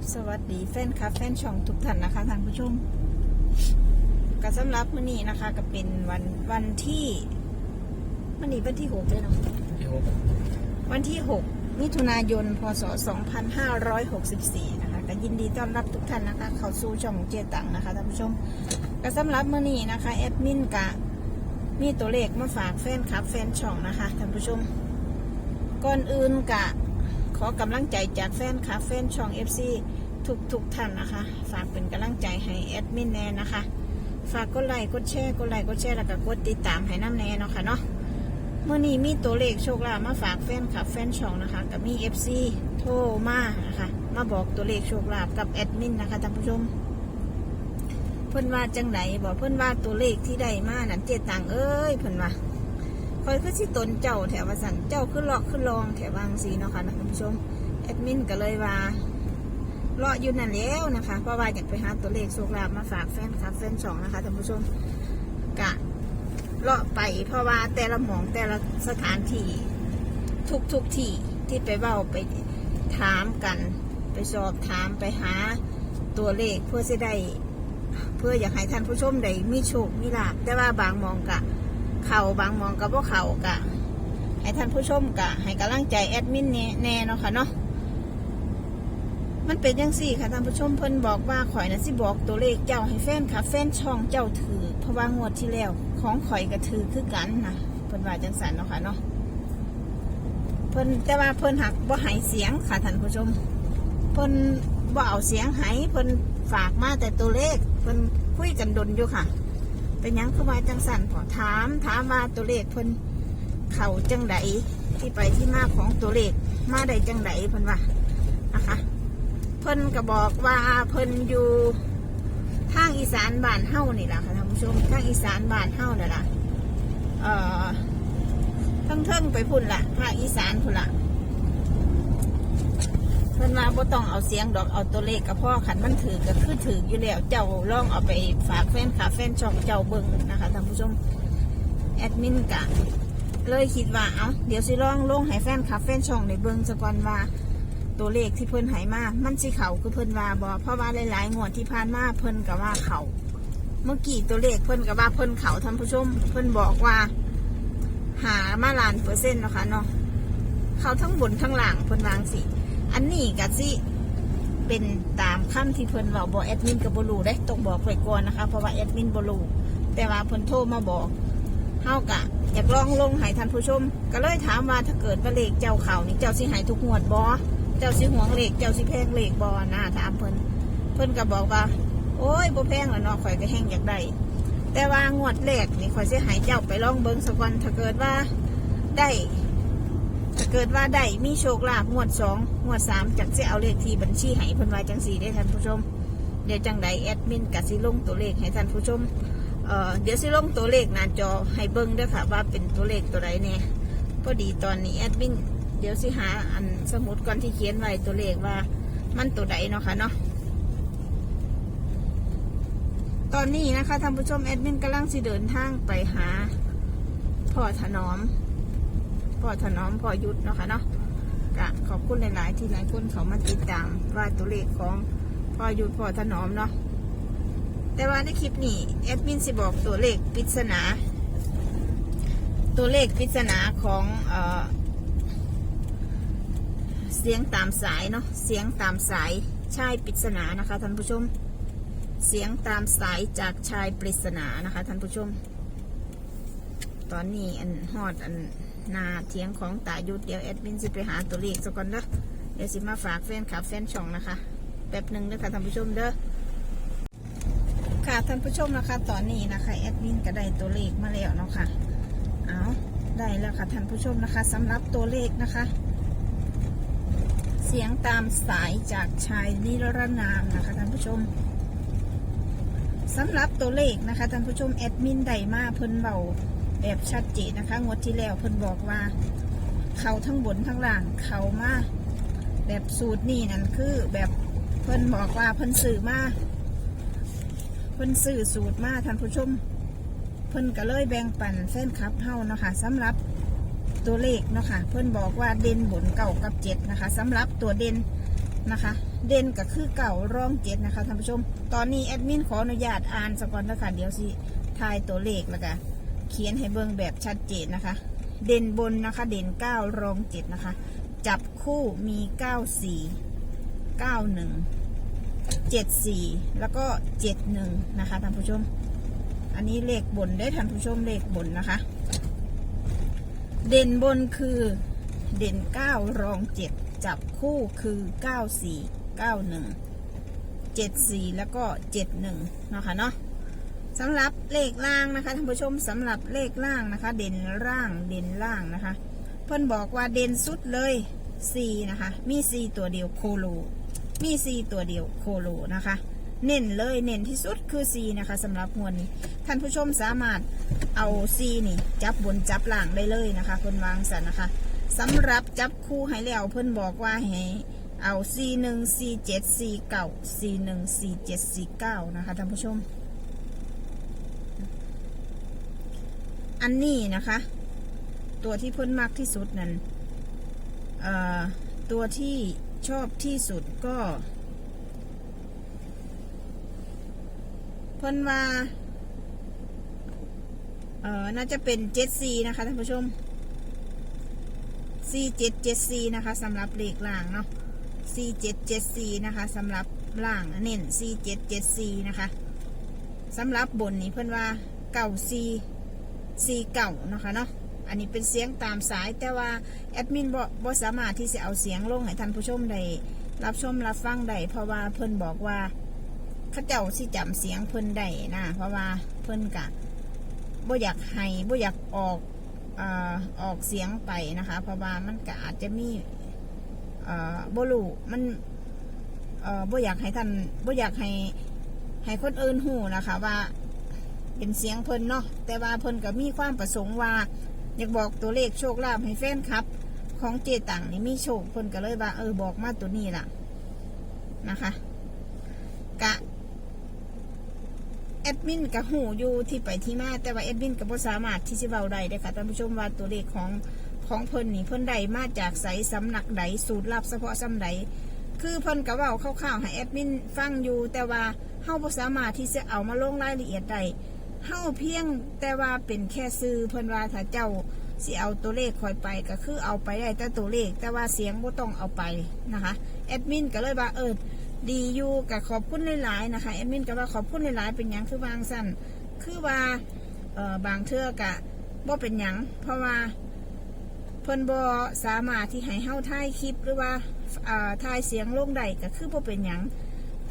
กับสวัสดีแฟนคลับแฟนช่องทุกท่านนะคะท่านผู้ชมก็สำหรับมื้อนี้นะคะ ก็เป็นวันวันที่มื้อนี้วันที่หกเลยเนาะวันที่หกมิถุนายน พศ 2564 นะคะก็ยินดีต้อนรับทุกท่านนะคะ เข้าสู่ช่องเจตังนะคะท่านผู้ชมก็สำหรับมื้อนี้นะคะแอดมินกะมีตัวเลขมาฝากแฟนคลับ แฟนช่องนะคะท่านผู้ชมก่อนอื่นกะ ขอกำลังใจจากแฟนคลับแฟนช่อง FC ทุกทุกท่านนะคะ ฝากเป็นกำลังใจให้แอดมินแน่นะคะ ฝากกดไลค์กดแชร์กดไลค์กดแชร์แล้วก็กดติดตามให้น้ำแน่เนาะค่ะเนาะเมื่อนี้มีตัวเลขโชคลาภมาฝากแฟนคลับแฟนช่องนะคะกับมี FC โทรมานะคะมาบอกตัวเลขโชคลาภกับแอดมินนะคะท่านผู้ชมเพิ่อนว่าจังไหนบอกเพิ่อนว่าตัวเลขที่ได้มานั่นเจตังเอ้ยเพิ่อนว่า อยคือสิตนเจ้าแถวว่าสันเจ้าขึ้นลอกขึ้นลองแถวบางสีเนาะค่ะนะคุณผู้ชมแอดมินก็เลยว่าเลาะอยู่นั่นแล้วนะคะ เพราะว่าอยากไปหาตัวเลขโชคลาภมาฝากแฟนคลับแฟนช่องนะคะท่านผู้ชมกะเลาะไปเพราะว่าแต่ละหมองแต่ละสถานที่ทุกทุกที่ที่ไปเว้าไปถามกัน ไปสอบถามไปหาตัวเลขเพื่อจะได้ เพื่ออยากให้ท่านผู้ชมได้มีโชคมีลาภแต่ว่าบางมองกะ เขาบางมองกับว่าเขากะให้ท่านผู้ชมกะให้กำลังใจแอดมินแน่แน่เนาะค่ะเนาะมันเป็นยังสี่ค่ะท่านผู้ชมเพิ่นบอกว่าข่อยนะสิบอกตัวเลขเจ้าให้แฟนค่ะ แฟนช่องเจ้าถือเพราะว่างวดที่แล้วของข่อยก็ถือคือกันนะเพิ่นว่าจังสันเนาะค่ะเนาะเพิ่นแต่ว่าเพิ่นหักบ่หายเสียงค่ะท่านผู้ชมเพิ่นบ่เอาเสียงหายเพิ่นฝากมาแต่ตัวเลขเพิ่นคุยกันดนอยู่ค่ะ เป็นยังคือว่าจังสันพอถามถามว่าตัวเลขเพิ่นเข่าจังไดที่ไปที่มาของตัวเลขมาได้จังไดเพิ่นว่านะคะ เพิ่นก็บอกว่าเพิ่นอยู่ทางอีสานบ้านเฮ้านี่แหละค่ะท่านผู้ชมทางอีสานบ้านเฮ้านี่นล่ะเอ่อทั้งเทิงไปพุ่นละภาคอีสานพุ่นละ เพิ่นว่าบ่ต้องเอาเสียงดอกเอาตัวเลขกับพ่อขันมันถือก็คือถืออยู่แล้วเจ้าลองเอาไปฝากแฟนคลับแฟนช่องเจ้าเบิ่งนะคะท่านผู้ชมแอดมินกะเลยคิดว่าเอาเดี๋ยวสิลองลงให้แฟนคลับแฟนช่องในเบิ่งสะก่อนว่าตัวเลขที่เพิ่นให้มามันสิเขาคือเพิ่นว่าบอเพราะว่าหลายๆงวดที่ผ่านมาเพิ่นก็ว่าเขาเมื่อกี้ตัวเลขเพิ่นก็ว่าเพิ่นเขาท่านผู้ชม เพิ่นบอกว่า หามาล้านเปอร์เซ็นต์นะคะเนาะเขาทั้งบนทั้งหล่างเพิ่นวางสิ อันนี้ก็สิเป็นตามคำที่เพิ่นเว้าบอกแอดมินกับบลูได้ต้องบอกไว้ก่อนนะคะ เพราะว่าแอดมินบลูแต่ว่าเพิ่นโทรมาบอกเฮากะอยากลองลงให้ท่านผู้ชม ก็เลยถามว่าถ้าเกิดว่าเลขเจ้าเขานี่เจ้าสิหายทุกงวดบ่เจ้าสิหวงเลขเจ้าสิแพงเลขบ่นะถามเพิ่นเพิ่นก็บอกว่า โอ้ยบ่แพงแล้วเนาะข่อยก็แห้งอยากได้แต่ว่างวดแรกนี่ข่อยสิใหายเจ้าไปลองเบิ่งสักวันถ้าเกิดว่าได้ ถ้าเกิดว่าได้มีโชคลาภงวดสองงวดสามจักสิเอาเลขที่บัญชีให้เพิ่นว่าจังสี่ได้ท่านผู้ชม เดี๋ยวจังใดแอดมินกับสิลงตัวเลขให้ท่านผู้ชมเอ่อเดี๋ยวสิลงตัวเลขหน้าจอให้เบิ่งด้วยค่ะ ว่าเป็นตัวเลขตัวใดเนี่ยพอดีตอนนี้แอดมินเดี๋ยวสิหาอันสมุดก่อนที่เขียนไว้ตัวเลขว่า มันตัวใดเนาะค่ะเนาะตอนนี้นะคะท่านผู้ชมแอดมินกำลังสิเดินทางไปหาพ่อถนอม พ่อถนอมพ่อยุทธเนาะค่ะเนาะกะขอบคุณหลายๆ ที่หลายคนเขามาติดตามว่าตัวเลขของพ่อยุทธพ่อถนอมเนาะแต่ว่าในคลิปนี้แอดมินสิบอกตัวเลขปริศนา ตัวเลขปริศนาของเออเสียงตามสายเนาะเสียงตามสายชายปริศนานะคะท่านผู้ชม เสียงตามสายจากชายปริศนานะคะท่านผู้ชม ตอนนี้อันฮอดอัน นาเทียงของตายุดเดี๋ยวแอดมินสิไปหาตัวเลขสักก่อนเด้อเดี๋ยวสิมาฝากแฟนคลับแฟนช่องนะคะแป๊บหนึ่งเด้อค่ะท่านผู้ชมเด้อค่ะท่านผู้ชมนะคะตอนนี้นะคะแอดมินก็ได้ตัวเลขมาแล้วเนาะค่ะเอาได้แล้วค่ะท่านผู้ชมนะคะสำหรับตัวเลขนะคะ เสียงตามสายจากชายนิรนามนะคะท่านผู้ชมสำหรับตัวเลขนะคะท่านผู้ชมแอดมินได้มาเพิ่นเบา แบบชัดเจนนะคะ งวดที่แล้วเพิ่นบอกว่า เขาทั้งบนทั้งล่างเขามาแบบสูตรนี่นั่นคือแบบเพิ่นบอกว่าเพิ่นสื่อมาเพิ่นสื่อสูตรมาท่านผู้ชม เพิ่นก็เลยแบ่งปันแฟนคับเฮาเนาะค่ะสำหรับตัวเลขเนาะค่ะเพิ่นบอกว่าเด่นบนเก่ากับเจ็ดนะคะสำหรับตัวเด่นนะคะ เด่นก็คือเก่ารองเจ็ดนะคะท่านผู้ชม ตอนนี้แอดมินขออนุญาตอ่านสกอนนะคะเดี๋ยวสิทายตัวเลขแล้วก็ เขียนให้เบิ่งแบบชัดเจนนะคะ เด่นบนนะคะ เด่นเก้ารองเจ็ดนะคะ จับคู่มีเก้าสี่เก้าหนึ่งเจ็ดสี่แล้วก็เจ็ดหนึ่งนะคะท่านผู้ชม อันนี้เลขบนได้ท่านผู้ชมเลขบนนะคะ เด่นบนคือเด่นเก้ารองเจ็ดจับคู่คือเก้าสี่เก้าหนึ่งเจ็ดสี่แล้วก็เจ็ดหนึ่งนะคะเนาะ สำหรับเลขล่างนะคะท่านผู้ชมสำหรับเลขล่างนะคะ เด่นร่างเด่นล่างนะคะ เพิ่นบอกว่าเด่นสุดเลยสี่นะคะ มีสี่ตัวเดียวโคโล มีสี่ตัวเดียวโคโลนะคะ เน้นเลยเน้นที่สุดคือซีนะคะสำหรับมวลนี้ท่านผู้ชมสามารถเอาซีนี่ จับบนจับล่างได้เลยนะคะเพิ่นวางสันนะคะสำหรับจับคู่ให้แล้วเพิ่นบอกว่าให้เอาซีหนึ่งซีเจ็ดซีเก้าซีหนึ่งซีเจ็ดซีเก้านะคะท่านผู้ชม อันนี้นะคะ ตัวที่เพิ่นมากที่สุดนั้นตัวที่ชอบที่สุดก็ เพิ่นมาน่าจะเป็น 7C นะคะท่านผู้ชม C7 7C นะคะสำหรับเลขล่างเนาะ C7 7C นะคะสำหรับล่างเน้น C7 7C นะคะสำหรับบนนี้เพื่อนว่า 9C 4เก่านะคะเนาะอันนี้เป็นเสียงตามสายแต่ว่าแอดมินบ่สามารถที่จะเอาเสียงลงให้ท่านผู้ชมได้รับชมรับฟังได้เพราะว่าเพิ่นบอกว่าเขาเจ้าที่จำเสียงเพิ่นได้นะเพราะว่าเพิ่นกะบ่อยากให้บ่อยากออกอออกเสียงไปนะคะ เพราะว่ามันก็อาจจะมีบลูมันบ่อยากให้ท่านบ่อยากให้ให้คนอื่นหูนะคะว่า เป็นเสียงเพิ่นเนาะแต่ว่าเพิ่นก็มีความประสงค์ว่า อยากบอกตัวเลขโชคลาภให้แฟนครับ ของเจตังนี่มีโชคเพิ่นก็เลยว่า เออบอกมาตัวนี้ล่ะนะคะกะแอดมินกับหูอยู่ที่ไปที่มาแต่ว่าแอดมินกับบ่สามารถที่จะเบาได้เด้ค่ะท่านผู้ชมว่าตัวเลขของของเพิ่นนี่เพิ่นใดมาจากไสสำนักใดสูตรลับเฉพาะสำใดคือเพิ่นก็เว้าคร่าวๆให้แอดมินฟังอยู่แต่ว่าเฮาบ่สามารถที่จะเอามาลงรายละเอียดได้ เฮาเพียงแต่ว่าเป็นแค่ซื้อเพิ่นว่าถ้าเจ้าสิเอาตัวเลขคอยไปก็คือเอาไปได้แต่ตัวเลข แต่ว่าเสียงบ่ต้องเอาไปนะคะแอดมินก็เลยว่าเออดีอยู่กับขอบคุณหลายๆนะคะแอดมินก็ว่าขอบคุณหลายๆเป็นหยังคือบางสั้นคือว่าเออบางเทือกะบ่เป็นหยังเพราะว่าเพิ่นบ่สามารถที่ให้เฮาถ่ายคลิปหรือว่าเอ่อถ่ายเสียงลงได้ก็คือบ่เป็นหยัง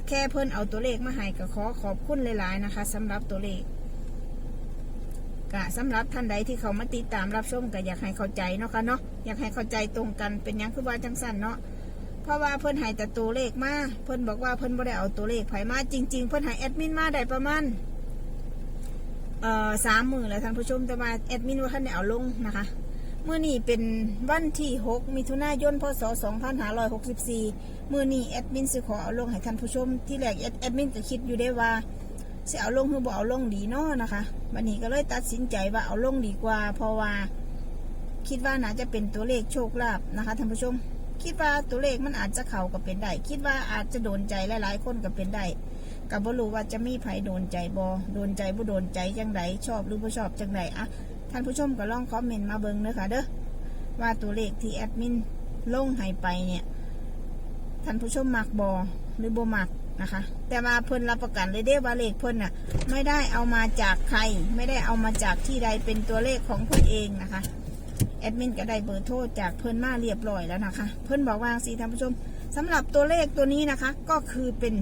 แค่เพิ่นเอาตัวเลขมาให้ก็ขอขอบคุณหลายๆนะคะสำหรับตัวเลข กะสำหรับท่านใดที่เขามาติดตามรับชมก็อยากให้เข้าใจเนาะค่ะเนาะอยากให้เข้าใจตรงกันเป็นยังคือว่าจังสั้นเนาะเพราะว่าเพิ่นให้แต่ตัวเลขมาเพิ่นบอกว่าเพิ่นบ่ได้เอาตัวเลขไผมาจริง ๆ เพิ่นให้แอดมินมาได้ประมาณเอ่อสามหมื่นแล้วท่านผู้ชมแต่ว่าแอดมินว่าท่านได้เอาลงนะคะเมื่อนี้เป็นวันที่ 6 มิถุนายน พศ 2564มื่อนี้แอดมินสิขอเอาลงให้ท่านผู้ชมที่แรกแอดแอดมินก็คิดอยู่ได้ว่า สิเอาลงหรือบ่เอาลงดีเนาะนะคะวันนี้ก็เลยตัดสินใจว่าเอาลงดีกว่า เพราะว่า คิดว่าน่าจะเป็นตัวเลขโชคลาภนะคะท่านผู้ชม คิดว่าตัวเลขมันอาจจะเข้ากับเป็นได้คิดว่าอาจจะโดนใจหลายๆ คนกับเป็นได้กับบรู้ว่าจะมีไผโดนใจบอโดนใจบ่โดนใจจังไดชอบหรือบ่ชอบจังไดอะท่านผู้ชมก็ลองคอมเมนต์มาเบิ่งเด้อค่ะเด้อว่าตัวเลขที่แอดมินลงให้ไปเนี่ยท่านผู้ชมมักบอหรือบ่มัก นะคะ แต่ว่าเพิ่นรับประกันเลยเด้ว่าเลขเพิ่นน่ะ ไม่ได้เอามาจากใคร ไม่ได้เอามาจากที่ใดเป็นตัวเลขของเพิ่นเองนะคะแอดมินก็ได้เบอร์โทรจากเพื่นมาเรียบร้อยแล้วนะคะ เพื่นบอกว่าสิท่านผู้ชมสำหรับตัวเลขตัวนี้นะคะ ก็คือเป็น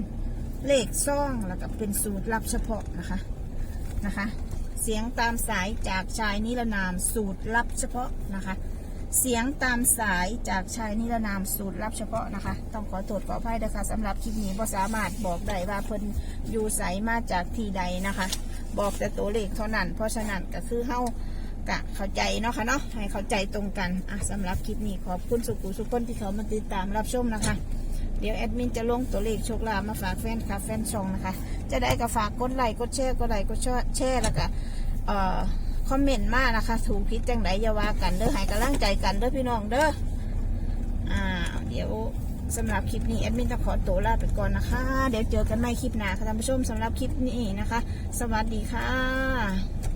เลขซ่องแล้วก็เป็นสูตรลับเฉพาะนะคะนะคะ เสียงตามสายจากชายนิรนามสูตรลับเฉพาะนะคะ เสียงตามสายจากชายนิรนามสูตรลับเฉพาะนะคะ ต้องขอโทษขออภัยนะคะสำหรับคลิปนี้บ่สามารถบอกได้ว่าเพิ่นอยู่ใสมาจากที่ใดนะคะ บอกแต่ตัวเลขเท่านั้น เพราะฉะนั้นก็คือเฮากะเข้าใจเนาะค่ะเนาะให้เข้าใจตรงกันอะสำหรับคลิปนี้ขอบคุณสุขุสุขคนที่เขามาติดตามรับชมนะคะ เดี๋ยวแอดมินจะลงตัวเลขโชคลาภมาฝากแฟนคลับแฟนช่องนะคะ จะได้ก็ฝากกดไลค์กดแชร์กดไลค์กดแชร์แล้วก็เอ่อ คอมเมนต์มานะคะ ถูกพิดจังไดอย่าว่ากันเด้อให้กำลังใจกันเด้อพี่น้องเด้ออ่า เดี๋ยวสำหรับคลิปนี้แอดมินจะขอตัวลาไปก่อนนะคะ เดี๋ยวเจอกันใหม่คลิปหน้าค่ะท่านผู้ชมสำหรับคลิปนี้นะคะ สวัสดีค่ะ